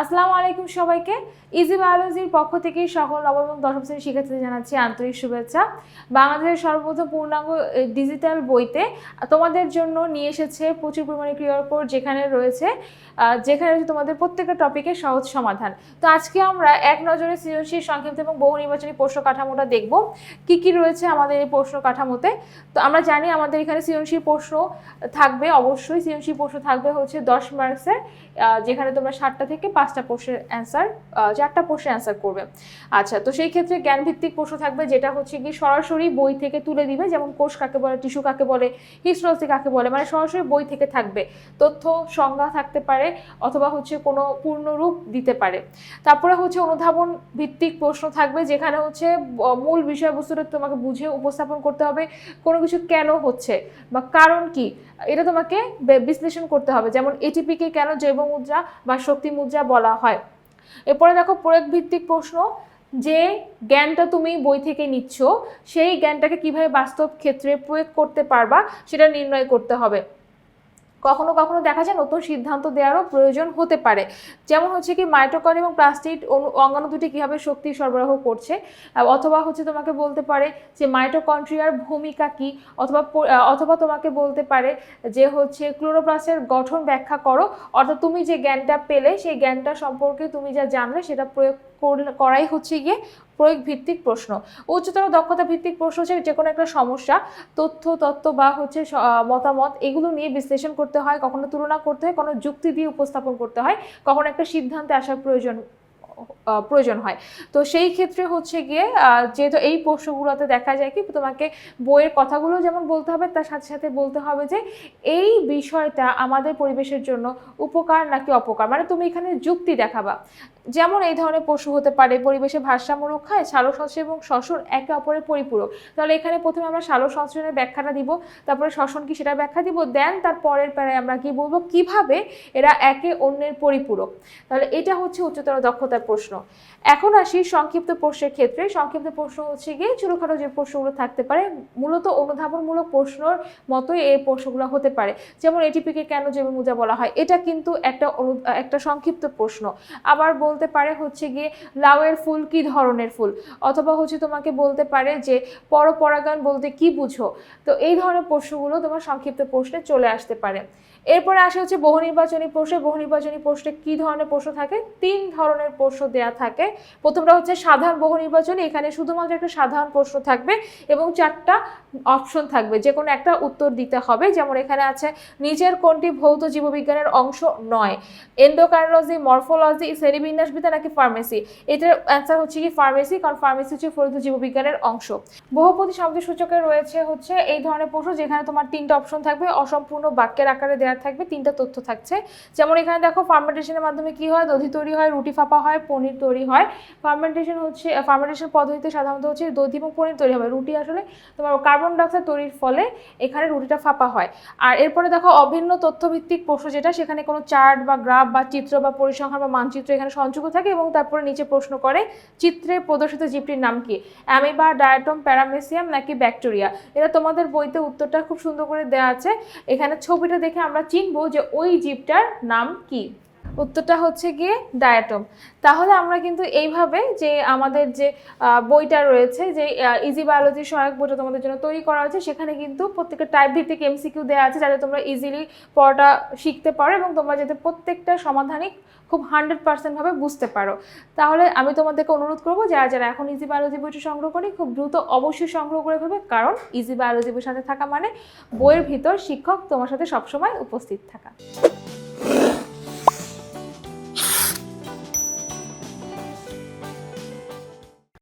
আসসালামু আলাইকুম সবাইকে। ইজি বায়োলজির পক্ষ থেকে সকল নবম দশম শ্রেণির শিক্ষার্থীদের জানাচ্ছি আন্তরিক শুভেচ্ছা। বাংলাদেশের সর্বপ্রথম পূর্ণাঙ্গ ডিজিটাল বইতে তোমাদের জন্য নিয়ে এসেছে প্রচুর পরিমাণে ক্রিয়ার কোড যেখানে রয়েছে যেখানে রয়েছে তোমাদের প্রত্যেকটা টপিকের সহজ সমাধান। তো আজকে আমরা এক নজরে সৃজনশীল, সংক্ষিপ্ত এবং বহু নির্বাচনী প্রশ্ন কাঠামোটা দেখব। কি কি রয়েছে আমাদের এই প্রশ্ন কাঠামোতে? তো আমরা জানি আমাদের এখানে সৃজনশীল প্রশ্ন থাকবে, অবশ্যই সৃজনশীল প্রশ্ন থাকবে হচ্ছে দশ মার্কসের যেখানে তোমরা ষাটটা থেকে পাঁচটা প্রশ্নের অ্যান্সার চারটা প্রশ্নের অ্যান্সার করবে। আচ্ছা তো সেই ক্ষেত্রে জ্ঞানভিত্তিক প্রশ্ন থাকবে, যেটা হচ্ছে কি সরাসরি বই থেকে তুলে দিবে, যেমন কোষ কাকে বলে, টিস্যু কাকে বলে, হিস্টোলজি কাকে বলে মানে সরাসরি বই থেকে থাকবে। তথ্য সংজ্ঞা থাকতে পারে, অথবা হচ্ছে কোনো পূর্ণরূপ দিতে পারে। তারপরে হচ্ছে অনুধাবন ভিত্তিক প্রশ্ন থাকবে, যেখানে হচ্ছে মূল বিষয়বস্তুটা তোমাকে বুঝে উপস্থাপন করতে হবে, কোনো কিছু কেন হচ্ছে, বা কারণ কি, এটা তোমাকে বিশ্লেষণ করতে হবে। যেমন এটিপিকে কেন জৈব মুদ্রা বা শক্তি মুদ্রা বলা হয়। এরপরে দেখো প্রয়োগ ভিত্তিক প্রশ্ন, যে জ্ঞানটা তুমি বই থেকে নিচ্ছ, সেই জ্ঞানটাকে কীভাবে বাস্তব ক্ষেত্রে প্রয়োগ করতে পারবা, সেটা নির্ণয় করতে হবে। কখনো কখনো দেখা যায় নতুন সিদ্ধান্ত দেওয়ারও প্রয়োজন হতে পারে। যেমন হচ্ছে কি মাইটোকন এবং প্লাস্টিড অঙ্গাণু দুটি কীভাবে শক্তি সরবরাহ করছে অথবা হচ্ছে তোমাকে বলতে পারে যে মাইটোকন্ট্রিয়ার ভূমিকা কি, অথবা অথবা তোমাকে বলতে পারে যে হচ্ছে ক্লোরোপ্লাস্টের গঠন ব্যাখ্যা করো। অর্থাৎ তুমি যে জ্ঞানটা পেলে, সেই জ্ঞানটা সম্পর্কে তুমি যা জানলে, সেটা প্রয়োগ করাই হচ্ছে গিয়ে প্রয়োগ ভিত্তিক প্রশ্ন। উচ্চতর দক্ষতা ভিত্তিক প্রশ্ন হচ্ছে যে কোনো একটা সমস্যা, তথ্য, তত্ত্ব বা হচ্ছে মতামত এগুলো নিয়ে বিশ্লেষণ করতে হয়, কখনো তুলনা করতে হয় কোনো যুক্তি দিয়ে উপস্থাপন করতে হয়, কখনো একটা সিদ্ধান্তে আসার প্রয়োজন প্রয়োজন হয়। তো সেই ক্ষেত্রে হচ্ছে গিয়ে যেহেতু এই প্রশ্নগুলোতে দেখা যায় কি, তোমাকে বইয়ের কথাগুলো যেমন বলতে হবে, তার সাথে সাথে বলতে হবে যে, এই বিষয়টা আমাদের পরিবেশের জন্য উপকার নাকি অপকার? মানে তুমি এখানে যুক্তি দেখাবা। যেমন এই ধরনের পশু হতে পারে, পরিবেশে ভারসাম্য রক্ষায় সংশ্লেষ এবং শ্বসন একে অপরের পরিপূরক। তাহলে এখানে প্রথমে আমরা সংশ্লেষণের ব্যাখ্যাটা দিব, তারপরে শ্বসন কি সেটা ব্যাখ্যা দিব, দেন তার পরের প্যারায় আমরা কি বলব, কীভাবে এরা একে অন্যের পরিপূরক? তাহলে এটা হচ্ছে উচ্চতর দক্ষতার প্রশ্ন। এখন আসি সংক্ষিপ্ত প্রশ্নের ক্ষেত্রে। সংক্ষিপ্ত প্রশ্ন হচ্ছে গিয়ে, ছোটোখাটো যে প্রশ্নগুলো থাকতে পারে, মূলত অনুধাবনমূলক প্রশ্নর মতোই এই প্রশ্নগুলো হতে পারে। যেমন এটিপিকে কেন জৈব মুদ্রা বলা হয়, এটা কিন্তু একটা একটা সংক্ষিপ্ত প্রশ্ন। আবার বলতে পারে হচ্ছে গিয়ে, লাউয়ের ফুল কি ধরনের ফুল? অথবা হচ্ছে তোমাকে বলতে পারে যে পরপরাগায়ন বলতে কি বুঝো? তো এই ধরনের প্রশ্নগুলো তোমার সংক্ষিপ্ত প্রশ্নে চলে আসতে পারে। এরপরে আসে হচ্ছে বহু নির্বাচনী প্রশ্নে। বহু নির্বাচনী প্রশ্নে কি ধরনের প্রশ্ন থাকে? তিন ধরনের প্রশ্ন দেয়া থাকে। প্রথমটা হচ্ছে সাধারণ বহু নির্বাচনী। এখানে শুধুমাত্র একটা সাধারণ প্রশ্ন থাকবে এবং চারটা অপশন থাকবে। যে কোনো একটা উত্তর দিতে হবে। যেমন এখানে আছে, নিচের কোনটি ভৌত জীববিজ্ঞানের অংশ নয়? এন্ডোকাইনোলজি মরফোলজি, শ্রেণীবিন্যাসবিদ্যা নাকি ফার্মেসি? এটার অ্যান্সার হচ্ছে কি ফার্মেসি, কারণ ফার্মেসি হচ্ছে ফলিত জীববিজ্ঞানের অংশ। বহুপতি শব্দ সূচকে রয়েছে হচ্ছে এই ধরনের প্রশ্ন, যেখানে তোমার তিনটা অপশন থাকবে। অসম্পূর্ণ বাক্যের আকারে দেওয়া থাকবে, তিনটা তথ্য থাকছে। যেমন এখানে দেখো ফার্মেন্টেশনের মাধ্যমে কি হয়? দধি তৈরি হয়, রুটি ফাঁপা হয়, পনির তৈরি হয়। ফার্মেন্টেশন হচ্ছে ফার্মেন্টেশন পদ্ধতিতে সাধারণত হচ্ছে দধি এবং পনির তৈরি হবে রুটি আসলে তোমার কার্বন ডাইঅক্সাইড তৈরির ফলে এখানে রুটিটা ফাঁপা হয়। আর এরপরে দেখো, অভিন্ন তথ্যভিত্তিক প্রশ্ন যেটা, সেখানে কোনো চার্ট বা গ্রাফ বা চিত্র বা পরিসংখ্যান বা মানচিত্র এখানে সংযুক্ত থাকে এবং তারপরে নিচে প্রশ্ন করে, চিত্রে প্রদর্শিত জীবটির নাম কি? অ্যামিবা, ডায়াটম, প্যারামেসিয়াম নাকি ব্যাকটেরিয়া? এটা তোমাদের বইতে উত্তরটা খুব সুন্দর করে দেওয়া আছে। এখানে ছবিটা দেখে আমরা চিনবো যে ওই জীবটার নাম কি। উত্তরটা হচ্ছে গিয়ে ডায়াটম তাহলে আমরা কিন্তু এইভাবে যে আমাদের যে বইটা রয়েছে যে ইজি বায়োলজি সহায়ক বইটা তোমাদের জন্য তৈরি করা হয়েছে, সেখানে কিন্তু প্রত্যেকটা টাইপ ভিত্তিক এমসিকিউ দেওয়া আছে যাতে তোমরা ইজিলি পড়াটা শিখতে পারো এবং তোমরা যাতে প্রত্যেকটা সমাধানই খুব হান্ড্রেড পার্সেন্টভাবে বুঝতে পারো। তাহলে আমি তোমাদেরকে অনুরোধ করব, যারা যারা এখন ইজি বায়োলজি বইটি সংগ্রহ করি খুব দ্রুত অবশ্যই সংগ্রহ করে ফেলবে, কারণ ইজি বায়োলজি বইয়ের সাথে থাকা মানে বইয়ের ভিতর শিক্ষক তোমার সাথে সবসময় উপস্থিত থাকা।